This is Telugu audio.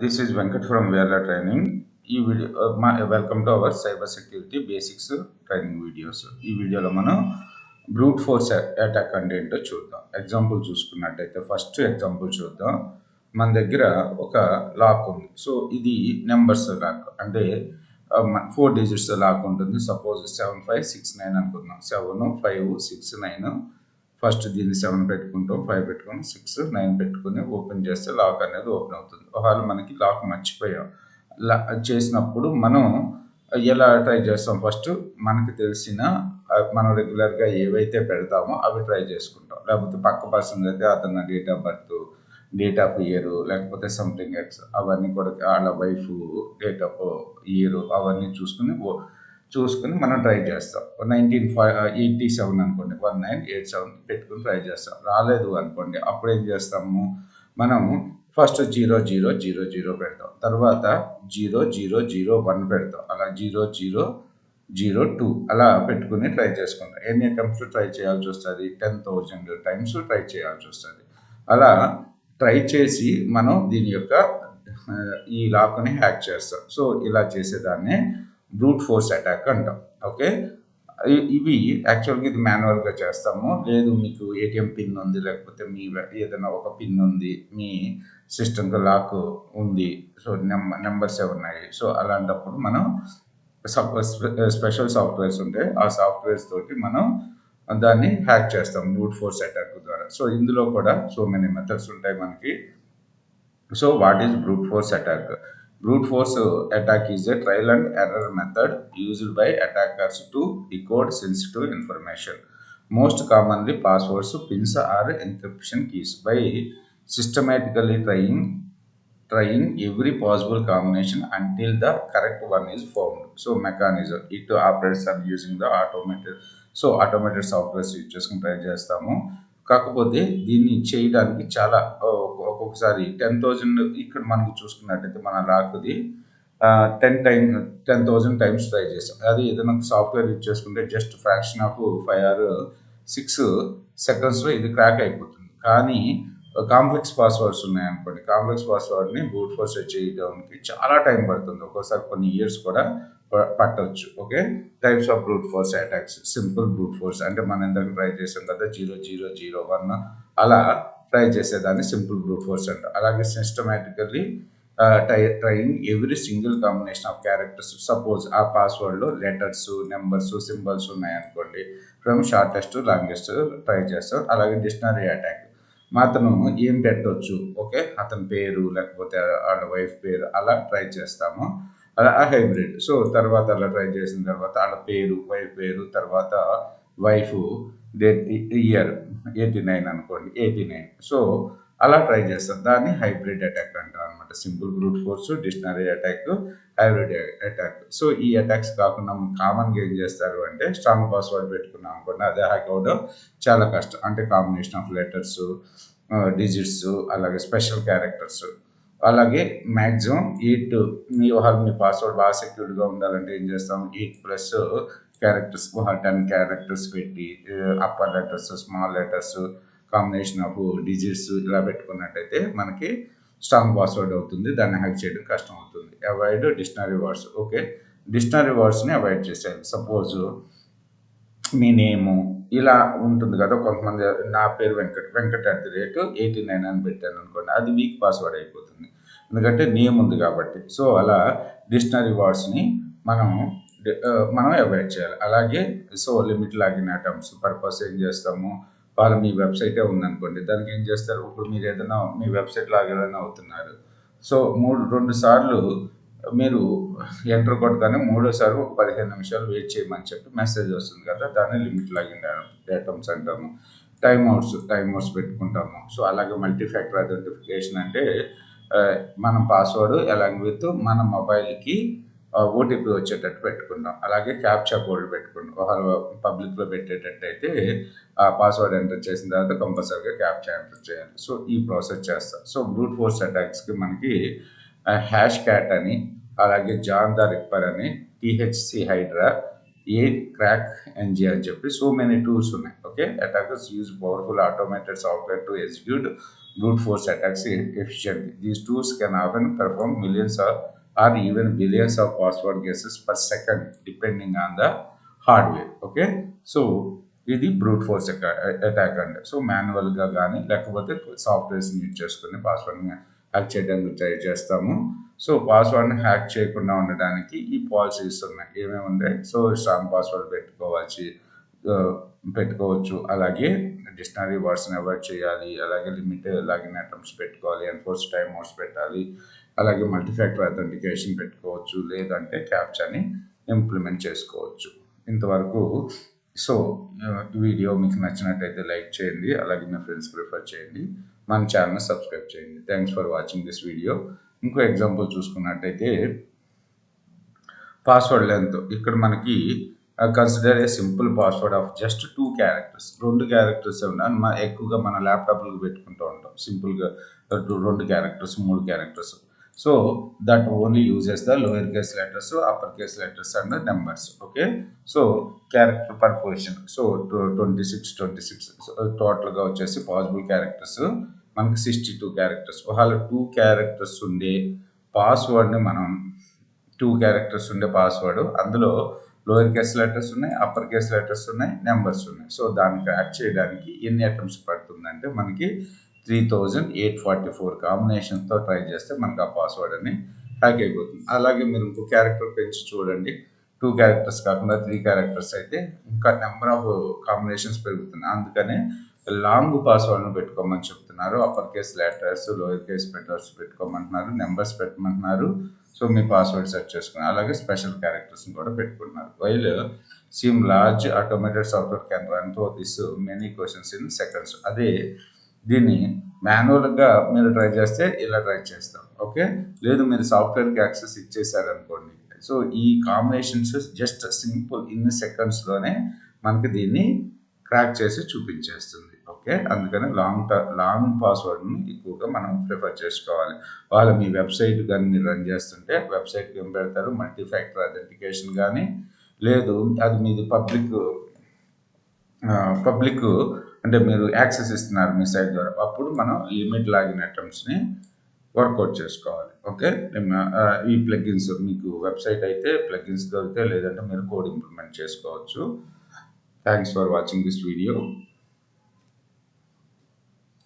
దిస్ ఈజ్ వెంకట్ ఫ్రమ్ వేర్లా ట్రైనింగ్ ఈ వీడియో uh, మా welcome to our cyber security basics training videos ఈ వీడియోలో మనం బ్రూట్ ఫోర్స్ అటాక్ అంటే ఏంటో చూద్దాం. ఎగ్జాంపుల్ చూసుకున్నట్టయితే ఫస్ట్ ఎగ్జాంపుల్ చూద్దాం. మన దగ్గర ఒక లాక్ ఉంది. సో ఇది నెంబర్స్ లాక్ అంటే ఫోర్ డిజిట్స్ లాక్ ఉంటుంది. Suppose seven five six nine అనుకుందాం. Seven five six nine first దీన్ని సెవెన్ పెట్టుకుంటాం ఫైవ్ పెట్టుకుని సిక్స్ నైన్ పెట్టుకుని ఓపెన్ చేస్తే లాక్ అనేది ఓపెన్ అవుతుంది. ఒకవేళ మనకి లాక్ మర్చిపోయాం. లా చేసినప్పుడు మనం ఎలా ట్రై చేస్తాం? ఫస్ట్ మనకి తెలిసిన మనం రెగ్యులర్గా ఏవైతే పెడతామో అవి ట్రై చేసుకుంటాం. లేకపోతే పక్క పర్సన్ అయితే అతని date of birth date of year లేకపోతే సంథింగ్ ఎక్స్ అవన్నీ కూడా వాళ్ళ వైఫ్ డేట్ ఆఫ్ ఇయర్ అవన్నీ చూసుకుని ఓ- చూసుకుని మనం ట్రై చేస్తాం. నైన్టీన్ ఫైవ్ ఎయిటీ సెవెన్ అనుకోండి వన్ నైన్ ఎయిట్ సెవెన్ పెట్టుకుని ట్రై చేస్తాం. రాలేదు అనుకోండి అప్పుడు ఏం చేస్తాము? మనము first zero zero zero zero పెడతాం. తర్వాత జీరో జీరో జీరో వన్ పెడతాం. అలా జీరో జీరో జీరో టూ అలా పెట్టుకుని ట్రై చేసుకుంటాం. ఎన్ని అటెంప్ట్స్ ట్రై చేయాల్సి వస్తుంది? టెన్ థౌజండ్ టైమ్స్ ట్రై చేయాల్సి వస్తుంది. అలా ట్రై చేసి మనం దీని యొక్క ఈ లాక్ని హ్యాక్ చేస్తాం. సో ఇలా చేసేదాన్ని బ్రూట్ ఫోర్స్ అటాక్ అంటాం. ఓకే? ఇవి యాక్చువల్గా ఇది మాన్యువల్గా చేస్తాము. లేదు మీకు ఏటీఎం పిన్ ఉంది లేకపోతే మీ ఏదైనా ఒక పిన్ ఉంది మీ సిస్టమ్కి లాక్ ఉంది సో నెంబర్ నెంబర్స్ ఉన్నాయి సో అలాంటప్పుడు మనం స్పెషల్ సాఫ్ట్వేర్స్ ఉంటాయి ఆ సాఫ్ట్వేర్స్ తోటి మనం దాన్ని హ్యాక్ చేస్తాం బ్రూట్ ఫోర్స్ అటాక్ ద్వారా. సో ఇందులో కూడా సో మెనీ మెథడ్స్ ఉంటాయి మనకి. So what is brute force attack? Brute force attack is a trial and error method used by attackers to decode sensitive information. Most commonly, passwords, pins, or encryption keys by systematically trying every possible combination until the correct one is found. So mechanism, it operates on using the automated so automated softwares use చేసుకుని ట్రై చేస్తాము కాకపోతే దీన్ని చేయడానికి చాలా ఒ- ఒక్కొక్కసారి టెన్ థౌజండ్ ఇక్కడ మనకు చూసుకున్నట్టయితే మన రాకుది ten time ten thousand times try చేస్తాం అది ఏదైనా సాఫ్ట్వేర్ యూజ్ చేసుకుంటే just fraction of five or six సెకండ్స్లో ఇది క్రాక్ అయిపోతుంది. కానీ కాంప్లెక్స్ పాస్వర్డ్స్ ఉన్నాయనుకోండి కాంప్లెక్స్ పాస్వర్డ్ని బూట్ ఫోర్స్ చేయడానికి చాలా టైం పడుతుంది. ఒక్కోసారి కొన్ని ఇయర్స్ కూడా పట్టవచ్చు. Okay? Types of brute force attacks simple brute force. అంటే మనం ఇందాక ట్రై చేసాం కదా జీరో జీరో జీరో వన్ అలా ట్రై చేసేదాన్ని సింపుల్ బ్రూట్ ఫోర్స్ అంటారు అలాగే systematically try trying every single combination of characters suppose ఆ పాస్వర్డ్లో లెటర్స్ నెంబర్స్ సింబల్స్ ఉన్నాయనుకోండి. ఫ్రమ్ షార్టెస్ట్ లాంగెస్ట్ ట్రై చేస్తాం. అలాగే డిక్షనరీ అటాక్ మాత్రం ఏం పెట్టవచ్చు ఓకే అతని పేరు లేకపోతే వాళ్ళ వైఫ్ పేరు అలా ట్రై చేస్తాము. అలా హైబ్రిడ్ సో తర్వాత అలా ట్రై చేసిన తర్వాత వాళ్ళ పేరు వైఫ్ పేరు తర్వాత wife date year eighty nine అనుకోండి ఎయిటీ నైన్ సో అలా ట్రై చేస్తాం. దాన్ని హైబ్రిడ్ అటాక్ అంటాం అనమాట simple brute force dictionary attack hybrid attack so ఈ అటాక్స్ కాకుండా కామన్గా ఏం చేస్తారు అంటే స్ట్రాంగ్ పాస్వర్డ్ పెట్టుకున్నాం అనుకోండి అదే హ్యాక్ అవ్వడం చాలా కష్టం. అంటే కాంబినేషన్ ఆఫ్ లెటర్స్ డిజిట్స్ అలాగే స్పెషల్ క్యారెక్టర్స్ అలాగే మ్యాక్సిమం ఎయిట్ మీ వాళ్ళ మీ పాస్వర్డ్ బాగా సెక్యూర్డ్గా ఉండాలంటే ఏం చేస్తాం? Eight plus characters ten characters పెట్టి upper letters small letters combination of digits ఇలా పెట్టుకున్నట్టయితే మనకి స్ట్రాంగ్ పాస్వర్డ్ అవుతుంది. దాన్ని హ్యాక్ చేయడం కష్టం అవుతుంది. Avoid dictionary words okay dictionary వర్డ్స్ని avoid చేసేయాలి. సపోజ్ మీ నేము ఇలా ఉంటుంది కదా కొంతమంది నా పేరు Venkat Venkat at the rate eighty nine అని పెట్టాను అనుకోండి అది వీక్ పాస్వర్డ్ అయిపోతుంది. ఎందుకంటే నేమ్ ఉంది కాబట్టి. సో అలా డిక్షనరీ వర్డ్స్ని మనం మనం అవాయిడ్ చేయాలి. అలాగే so limit login items purpose ఏం చేస్తాము? వాళ్ళు మీ వెబ్సైటే ఉందనుకోండి దానికి ఏం చేస్తారు? ఇప్పుడు మీరు ఏదైనా మీ వెబ్సైట్ లాగేదైనా అవుతున్నారు. సో మూడు రెండు సార్లు మీరు ఎంటర్ కొట్టగానే మూడోసారి ఒక పదిహేను నిమిషాలు వెయిట్ చేయమని చెప్పి మెసేజ్ వస్తుంది కదా దాన్ని లిమిట్ లాగిన్ ఐటమ్స్ అంటాము. టైమ్ అవుట్స్ టైమ్ అవుట్స్ పెట్టుకుంటాము. సో అలాగే మల్టీ ఫ్యాక్టర్ ఐడెంటిఫికేషన్ అంటే మనం పాస్వర్డ్ అలాంగ్ విత్ మన మొబైల్కి ఓటీపీ వచ్చేటట్టు పెట్టుకున్నాం. అలాగే క్యాప్చా కోడ్ పెట్టుకున్నాం. ఒకవేళ పబ్లిక్లో పెట్టేటట్టయితే ఆ పాస్వర్డ్ ఎంటర్ చేసిన తర్వాత కంపల్సరీగా క్యాప్చా ఎంటర్ చేయాలి. సో ఈ ప్రాసెస్ చేస్తాం. సో బ్రూట్ ఫోర్స్ అటాక్స్కి మనకి హ్యాష్ క్యాట్ అని అలాగే జాన్ ద రిప్పర్ అని THC Hydra Aircrack NG అని చెప్పి సో మెనీ టూల్స్ ఉన్నాయి. Okay? Attackers use powerful automated software to execute brute force attacks efficiently. These tools can often perform millions of, or even billions of password guesses per second, depending on the hardware. Okay, so ఇది బ్రూట్ ఫోర్స్ అటాక్ అండి. సో మాన్యువల్గా కానీ లేకపోతే సాఫ్ట్వేర్స్ని యూజ్ చేసుకుని పాస్వర్డ్ని హ్యాక్ చేయడానికి ట్రై చేస్తాము. సో పాస్వర్డ్ని హ్యాక్ చేయకుండా ఉండడానికి ఈ పాలసీస్ ఉన్నాయి. ఏమేమి ఉన్నాయి? సో స్ట్రాంగ్ పాస్వర్డ్ పెట్టుకోవచ్చు పెట్టుకోవచ్చు. అలాగే డిక్షనరీ వర్డ్స్ని అవాయిడ్ చేయాలి. అలాగే లిమిట్ లాగిన్ ఐటమ్స్ పెట్టుకోవాలి. ఎన్ఫోర్స్ టైమ్ మోడ్స్ పెట్టాలి. అలాగే మల్టీఫ్యాక్టర్ అథెంటికేషన్ పెట్టుకోవచ్చు లేదంటే క్యాప్చాని ఇంప్లిమెంట్ చేసుకోవచ్చు. ఇంతవరకు సో వీడియో మీకు నచ్చినట్టయితే లైక్ చేయండి అలాగే మీ ఫ్రెండ్స్ ప్రిఫర్ చేయండి మన ఛానల్ సబ్స్క్రైబ్ చేయండి. Thanks for watching this video ఇంకో ఎగ్జాంపుల్ చూసుకున్నట్టయితే పాస్వర్డ్ లెంత్ ఇక్కడ మనకి consider a simple password of just two characters రెండు క్యారెక్టర్స్ ఉన్నాయి ఎక్కువగా మన ల్యాప్టాప్లకు పెట్టుకుంటూ ఉంటాం. సింపుల్గా రెండు క్యారెక్టర్స్ మూడు characters so that only use చేస్తా lower case letters upper case letters and numbers okay so character per position so twenty six twenty six టోటల్గా వచ్చేసి పాసిబుల్ క్యారెక్టర్స్ మనకి సిక్స్టీ టూ క్యారెక్టర్స్ ఒకవేళ టూ క్యారెక్టర్స్ ఉండే పాస్వర్డ్ని మనం టూ క్యారెక్టర్స్ ఉండే పాస్వర్డ్ అందులో లోయర్ కేస్ లెటర్స్ ఉన్నాయి అప్పర్ కేస్ లెటర్స్ ఉన్నాయి నెంబర్స్ ఉన్నాయి. సో దానికి యాడ్ చేయడానికి ఎన్ని అటెంప్ట్స్ పడుతుందంటే మనకి three thousand eight forty four కాంబినేషన్తో ట్రై చేస్తే మనకు ఆ పాస్వర్డ్ అని హ్యాక్ అయిపోతుంది. అలాగే మీరు ఇంకో క్యారెక్టర్ పెంచి చూడండి. టూ క్యారెక్టర్స్ కాకుండా త్రీ క్యారెక్టర్స్ అయితే ఇంకా నెంబర్ ఆఫ్ కాంబినేషన్స్ పెరుగుతున్నాయి. అందుకనే లాంగ్ పాస్వర్డ్ను పెట్టుకోమని చెప్తున్నారు. Upper case letters lower case letters పెట్టుకోమంటున్నారు. Numbers పెట్టమంటున్నారు. సో మీ పాస్వర్డ్ సెట్ చేసుకున్నారు అలాగే స్పెషల్ క్యారెక్టర్స్ని కూడా పెట్టుకుంటున్నారు. While sim large automated software can రన్తో this many questions in seconds అదే దీన్ని మాన్యువల్గా మీరు ట్రై చేస్తే ఇలా ట్రై చేస్తాం. ఓకే? లేదు మీరు సాఫ్ట్వేర్కి యాక్సెస్ ఇచ్చేసారనుకోండి. సో ఈ కాంబినేషన్స్ జస్ట్ సింపుల్ ఇన్ని సెకండ్స్లోనే మనకి దీన్ని క్రాక్ చేసి చూపించేస్తుంది. ఓకే? అందుకని లాంగ్ లాంగ్ పాస్వర్డ్ని ఎక్కువగా మనం ప్రిఫర్ చేసుకోవాలి. వాళ్ళు మీ వెబ్సైట్ కానీ మీరు రన్ చేస్తుంటే వెబ్సైట్కి ఏం పెడతారు? మల్టీ ఫ్యాక్టర్ అథెంటికేషన్ కానీ లేదు అది మీది పబ్లిక్ పబ్లిక్ అంటే మీరు యాక్సెస్ ఇస్తున్నారు మీ సైట్ ద్వారా. అప్పుడు మనం లిమిట్ లాగిన్ అటెంప్ట్స్ని వర్కౌట్ చేసుకోవాలి. ఓకే? ఈ ప్లగ్గిన్స్ మీకు వెబ్సైట్ అయితే ప్లగ్గిన్స్ దొరికితే లేదంటే మీరు కోడ్ ఇంప్లిమెంట్ చేసుకోవచ్చు. Thanks for watching this video.